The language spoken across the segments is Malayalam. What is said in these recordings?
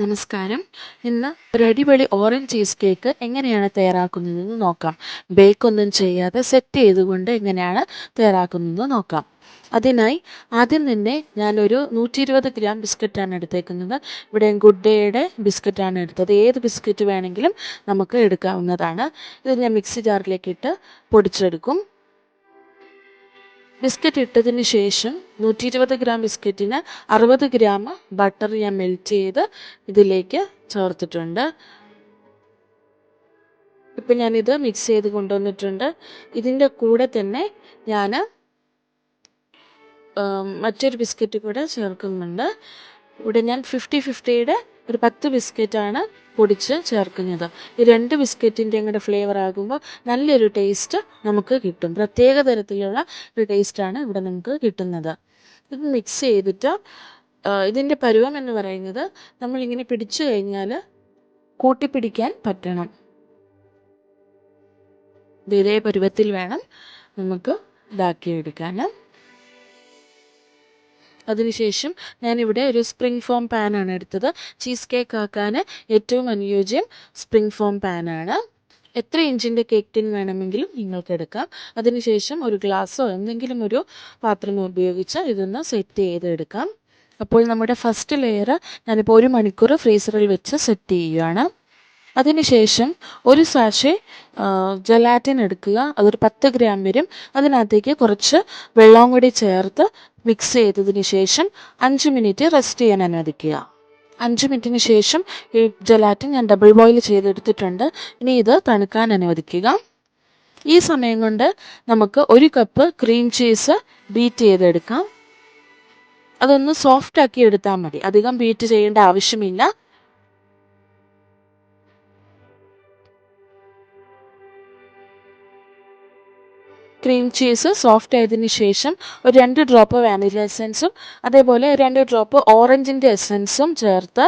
നമസ്കാരം. ഇന്ന് ഒരു അടിപൊളി ഓറഞ്ച് ചീസ് കേക്ക് എങ്ങനെയാണ് തയ്യാറാക്കുന്നതെന്ന് നോക്കാം. ബേക്ക് ഒന്നും ചെയ്യാതെ സെറ്റ് ചെയ്തുകൊണ്ട് എങ്ങനെയാണ് തയ്യാറാക്കുന്നതെന്ന് നോക്കാം. അതിനായി ആദ്യം തന്നെ ഞാനൊരു നൂറ്റി ഇരുപത് ഗ്രാം ബിസ്ക്കറ്റാണ് എടുത്തേക്കുന്നത്. ഇവിടെ ഗുഡ് ഡേയുടെ ബിസ്ക്കറ്റാണ് എടുത്തത്. ഏത് ബിസ്ക്കറ്റ് വേണമെങ്കിലും നമുക്ക് എടുക്കാവുന്നതാണ്. ഇത് ഞാൻ മിക്സി ജാറിലേക്ക് ഇട്ട് പൊടിച്ചെടുക്കും. ബിസ്ക്കറ്റ് ഇട്ടതിന് ശേഷം നൂറ്റി ഇരുപത് ഗ്രാം ബിസ്ക്കറ്റിന് അറുപത് ഗ്രാം ബട്ടർ ഞാൻ മെൽറ്റ് ചെയ്ത് ഇതിലേക്ക് ചേർത്തിട്ടുണ്ട്. ഇപ്പം ഞാനിത് മിക്സ് ചെയ്ത് കൊണ്ടുവന്നിട്ടുണ്ട്. ഇതിന്റെ കൂടെ തന്നെ ഞാൻ മറ്റൊരു ബിസ്ക്കറ്റ് കൂടെ ചേർക്കുന്നുണ്ട്. ഇവിടെ ഞാൻ ഫിഫ്റ്റി ഫിഫ്റ്റിയുടെ ഒരു പത്ത് ബിസ്ക്കറ്റാണ് പൊടിച്ച് ചേർക്കുന്നത്. ഈ രണ്ട് ബിസ്ക്കറ്റിന്റെയും കൂടെ ഫ്ലേവർ ആകുമ്പോൾ നല്ലൊരു ടേസ്റ്റ് നമുക്ക് കിട്ടും. പ്രത്യേക തരത്തിലുള്ള ഒരു ടേസ്റ്റാണ് ഇവിടെ നമുക്ക് കിട്ടുന്നത്. ഇത് മിക്സ് ചെയ്തിട്ട് ഇതിന്റെ പരുവം എന്ന് പറയുന്നത് നമ്മളിങ്ങനെ പിടിച്ചു കഴിഞ്ഞാൽ കൂട്ടിപ്പിടിക്കാൻ പറ്റണം. ഇതേ പരുവത്തിൽ വേണം നമുക്ക് ഇതാക്കിയെടുക്കാൻ അതിനുശേഷം ഞാനിവിടെ ഒരു സ്പ്രിംഗ് ഫോം പാനാണ് എടുത്തത്. ചീസ് കേക്ക് ആക്കാൻ ഏറ്റവും അനുയോജ്യം സ്പ്രിംഗ് ഫോം പാനാണ് എത്ര ഇഞ്ചിന്റെ കേക്ക് ടിൻ വേണമെങ്കിലും നിങ്ങൾക്ക് എടുക്കാം. അതിനുശേഷം ഒരു ഗ്ലാസ്സോ എന്തെങ്കിലും ഒരു പാത്രമോ ഉപയോഗിച്ച് ഇതൊന്ന് സെറ്റ് ചെയ്തെടുക്കാം. അപ്പോൾ നമ്മുടെ ഫസ്റ്റ് ലെയർ ഞാനിപ്പോൾ ഒരു മണിക്കൂർ ഫ്രീസറിൽ വെച്ച് സെറ്റ് ചെയ്യുകയാണ് അതിനുശേഷം ഒരു സാഷെ ജലാറ്റിൻ എടുക്കുക. അതൊരു പത്ത് ഗ്രാം വരും. അതിനകത്തേക്ക് കുറച്ച് വെള്ളവും കൂടി ചേർത്ത് മിക്സ് ചെയ്തതിന് ശേഷം അഞ്ച് മിനിറ്റ് റെസ്റ്റ് ചെയ്യാൻ അനുവദിക്കുക. അഞ്ച് മിനിറ്റിന് ശേഷം ഈ ജലാറ്റിൻ ഞാൻ ഡബിൾ ബോയിൽ ചെയ്തെടുത്തിട്ടുണ്ട്. ഇനി ഇത് തണുക്കാൻ അനുവദിക്കുക. ഈ സമയം കൊണ്ട് നമുക്ക് ഒരു കപ്പ് ക്രീം ചീസ് ബീറ്റ് ചെയ്തെടുക്കാം. അതൊന്ന് സോഫ്റ്റ് ആക്കി എടുത്താൽ മതി. അധികം ബീറ്റ് ചെയ്യേണ്ട ആവശ്യമില്ല. ക്രീം ചീസ് സോഫ്റ്റ് ആയതിനു ശേഷം ഒരു രണ്ട് ഡ്രോപ്പ് വാനില എസൻസും അതേപോലെ രണ്ട് ഡ്രോപ്പ് ഓറഞ്ചിന്റെ എസൻസും ചേർത്ത്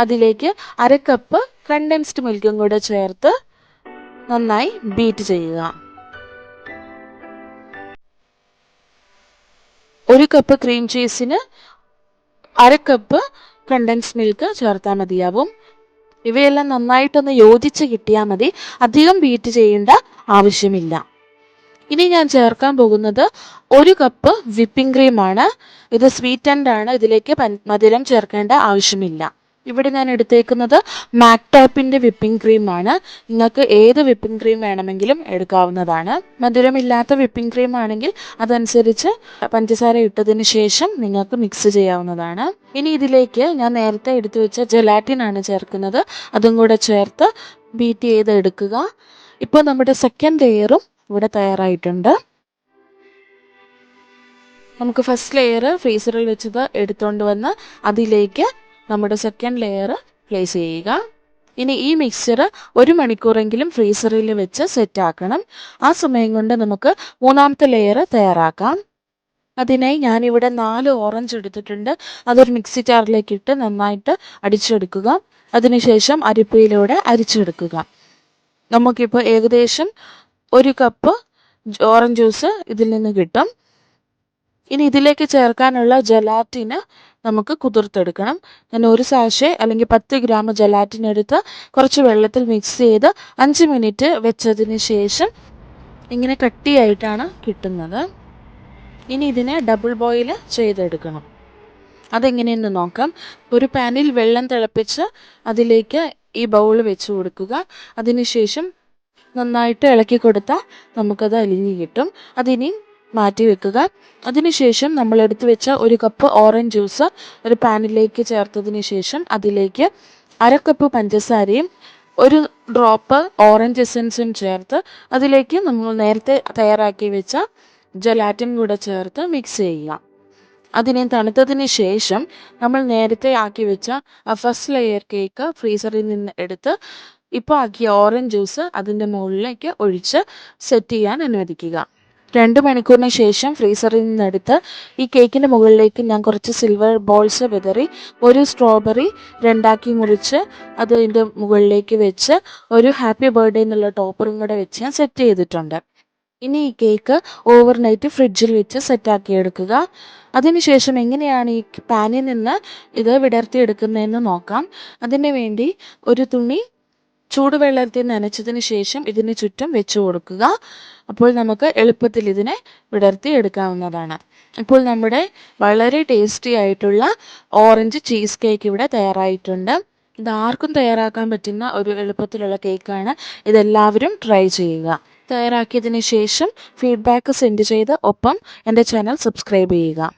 അതിലേക്ക് അര കപ്പ് കണ്ടൻസ്ഡ് മിൽക്കും കൂടെ ചേർത്ത് നന്നായി ബീറ്റ് ചെയ്യുക. ഒരു കപ്പ് ക്രീം ചീസിന് അര കപ്പ് കണ്ടൻസ് മിൽക്ക് ചേർത്താൽ മതിയാവും. ഇവയെല്ലാം നന്നായിട്ടൊന്ന് യോജിച്ച് കിട്ടിയാൽ മതി. അധികം ബീറ്റ് ചെയ്യേണ്ട ആവശ്യമില്ല. ഇനി ഞാൻ ചേർക്കാൻ പോകുന്നത് ഒരു കപ്പ് വിപ്പിംഗ് ക്രീമാണ് ഇത് സ്വീറ്റൻഡ് ആണ്. ഇതിലേക്ക് മധുരം ചേർക്കേണ്ട ആവശ്യമില്ല. ഇവിടെ ഞാൻ എടുത്തേക്കുന്നത് മാക്ടോപ്പിന്റെ വിപ്പിംഗ് ക്രീമാണ് നിങ്ങൾക്ക് ഏത് വിപ്പിംഗ് ക്രീം വേണമെങ്കിലും എടുക്കാവുന്നതാണ്. മധുരമില്ലാത്ത വിപ്പിംഗ് ക്രീം ആണെങ്കിൽ അതനുസരിച്ച് പഞ്ചസാര ഇട്ടതിന് ശേഷം നിങ്ങൾക്ക് മിക്സ് ചെയ്യാവുന്നതാണ്. ഇനി ഇതിലേക്ക് ഞാൻ നേരത്തെ എടുത്തു വെച്ച ജലാറ്റിൻ ആണ് ചേർക്കുന്നത്. അതും കൂടെ ചേർത്ത് ബീറ്റ് ചെയ്ത് എടുക്കുക ഇപ്പോൾ നമ്മുടെ സെക്കൻഡ് ലെയറും ഇവിടെ തയ്യാറായിട്ടുണ്ട്. നമുക്ക് ഫസ്റ്റ് ലെയർ ഫ്രീസറിൽ വെച്ചത് എടുത്തുകൊണ്ട് വന്ന് അതിലേക്ക് നമ്മുടെ സെക്കൻഡ് ലെയർ പ്ലേസ് ചെയ്യുക. ഇനി ഈ മിക്സ്ചർ ഒരു മണിക്കൂറെങ്കിലും ഫ്രീസറിൽ വെച്ച് സെറ്റാക്കണം ആ സമയം കൊണ്ട് നമുക്ക് മൂന്നാമത്തെ ലെയർ തയ്യാറാക്കാം. അതിനായി ഞാനിവിടെ നാല് ഓറഞ്ച് എടുത്തിട്ടുണ്ട്. അതൊരു മിക്സി ജാറിലേക്ക് ഇട്ട് നന്നായിട്ട് അടിച്ചെടുക്കുക. അതിനുശേഷം അരിപ്പയിലൂടെ അരിച്ചെടുക്കുക. നമുക്കിപ്പോൾ ഏകദേശം ഒരു കപ്പ് ഓറഞ്ച് ജ്യൂസ് ഇതിൽ നിന്ന് കിട്ടും. ഇനി ഇതിലേക്ക് ചേർക്കാനുള്ള ജലാറ്റിന് നമുക്ക് കുതിർത്തെടുക്കണം. ഞാൻ ഒരു സാഷെ അല്ലെങ്കിൽ പത്ത് ഗ്രാം ജലാറ്റിൻ എടുത്ത് കുറച്ച് വെള്ളത്തിൽ മിക്സ് ചെയ്ത് അഞ്ച് മിനിറ്റ് വെച്ചതിന് ശേഷം ഇങ്ങനെ കട്ടിയായിട്ടാണ് കിട്ടുന്നത്. ഇനി ഇതിനെ ഡബിൾ ബോയിൽ ചെയ്തെടുക്കണം. അതെങ്ങനെയെന്ന് നോക്കാം. ഒരു പാനിൽ വെള്ളം തിളപ്പിച്ച് അതിലേക്ക് ഈ ബൗൾ വെച്ച് കൊടുക്കുക. അതിനുശേഷം നന്നായിട്ട് ഇളക്കി കൊടുത്താൽ നമുക്കത് അലിഞ്ഞ് കിട്ടും. അതിനി മാറ്റി വെക്കുക. അതിനുശേഷം നമ്മൾ എടുത്തു വെച്ച ഒരു കപ്പ് ഓറഞ്ച് ജ്യൂസ് ഒരു പാനിലേക്ക് ചേർത്തതിന് ശേഷം അതിലേക്ക് അര കപ്പ് പഞ്ചസാരയും ഒരു ഡ്രോപ്പ് ഓറഞ്ച് എസൻസും ചേർത്ത് അതിലേക്ക് നമ്മൾ നേരത്തെ തയ്യാറാക്കി വെച്ച ജലാറ്റിൻ കൂടെ ചേർത്ത് മിക്സ് ചെയ്യുക. അതിനെ തണുത്തതിന് ശേഷം നമ്മൾ നേരത്തെ ആക്കി വെച്ച ആ ഫസ്റ്റ് ലെയർ കേക്ക് ഫ്രീസറിൽ നിന്ന് എടുത്ത് ഇപ്പോൾ ആക്കിയ ഓറഞ്ച് ജ്യൂസ് അതിന്റെ മുകളിലേക്ക് ഒഴിച്ച് സെറ്റ് ചെയ്യാൻ അനുവദിക്കുക. രണ്ട് മണിക്കൂറിന് ശേഷം ഫ്രീസറിൽ നിന്നെടുത്ത് ഈ കേക്കിന്റെ മുകളിലേക്ക് ഞാൻ കുറച്ച് സിൽവർ ബോൾസ് വിതറി ഒരു സ്ട്രോബെറി രണ്ടാക്കി മുറിച്ച് അതിന്റെ മുകളിലേക്ക് വെച്ച് ഒരു ഹാപ്പി ബർത്ത്ഡേ എന്നുള്ള ടോപ്പറും കൂടെ വെച്ച് ഞാൻ സെറ്റ് ചെയ്തിട്ടുണ്ട്. ഇനി ഈ കേക്ക് ഓവർനൈറ്റ് ഫ്രിഡ്ജിൽ വെച്ച് സെറ്റാക്കി എടുക്കുക. അതിനുശേഷം എങ്ങനെയാണ് ഈ പാനിൽ നിന്ന് ഇത് വിടർത്തിയെടുക്കുന്നതെന്ന് നോക്കാം. അതിന് വേണ്ടി ഒരു തുണി ചൂടുവെള്ളത്തിൽ നനച്ചതിന് ശേഷം ഇതിന് ചുറ്റും വെച്ച് കൊടുക്കുക. അപ്പോൾ നമുക്ക് എളുപ്പത്തിൽ ഇതിനെ വിടർത്തി എടുക്കാവുന്നതാണ്. ഇപ്പോൾ നമ്മുടെ വളരെ ടേസ്റ്റി ആയിട്ടുള്ള ഓറഞ്ച് ചീസ് കേക്ക് ഇവിടെ തയ്യാറായിട്ടുണ്ട്. ഇത് ആർക്കും തയ്യാറാക്കാൻ പറ്റുന്ന ഒരു എളുപ്പത്തിലുള്ള കേക്കാണ് ഇതെല്ലാവരും ട്രൈ ചെയ്യുക. തയ്യാറാക്കിയതിന് ശേഷം ഫീഡ്ബാക്ക് സെൻഡ് ചെയ്ത് ഒപ്പം എന്റെ ചാനൽ സബ്സ്ക്രൈബ് ചെയ്യുക.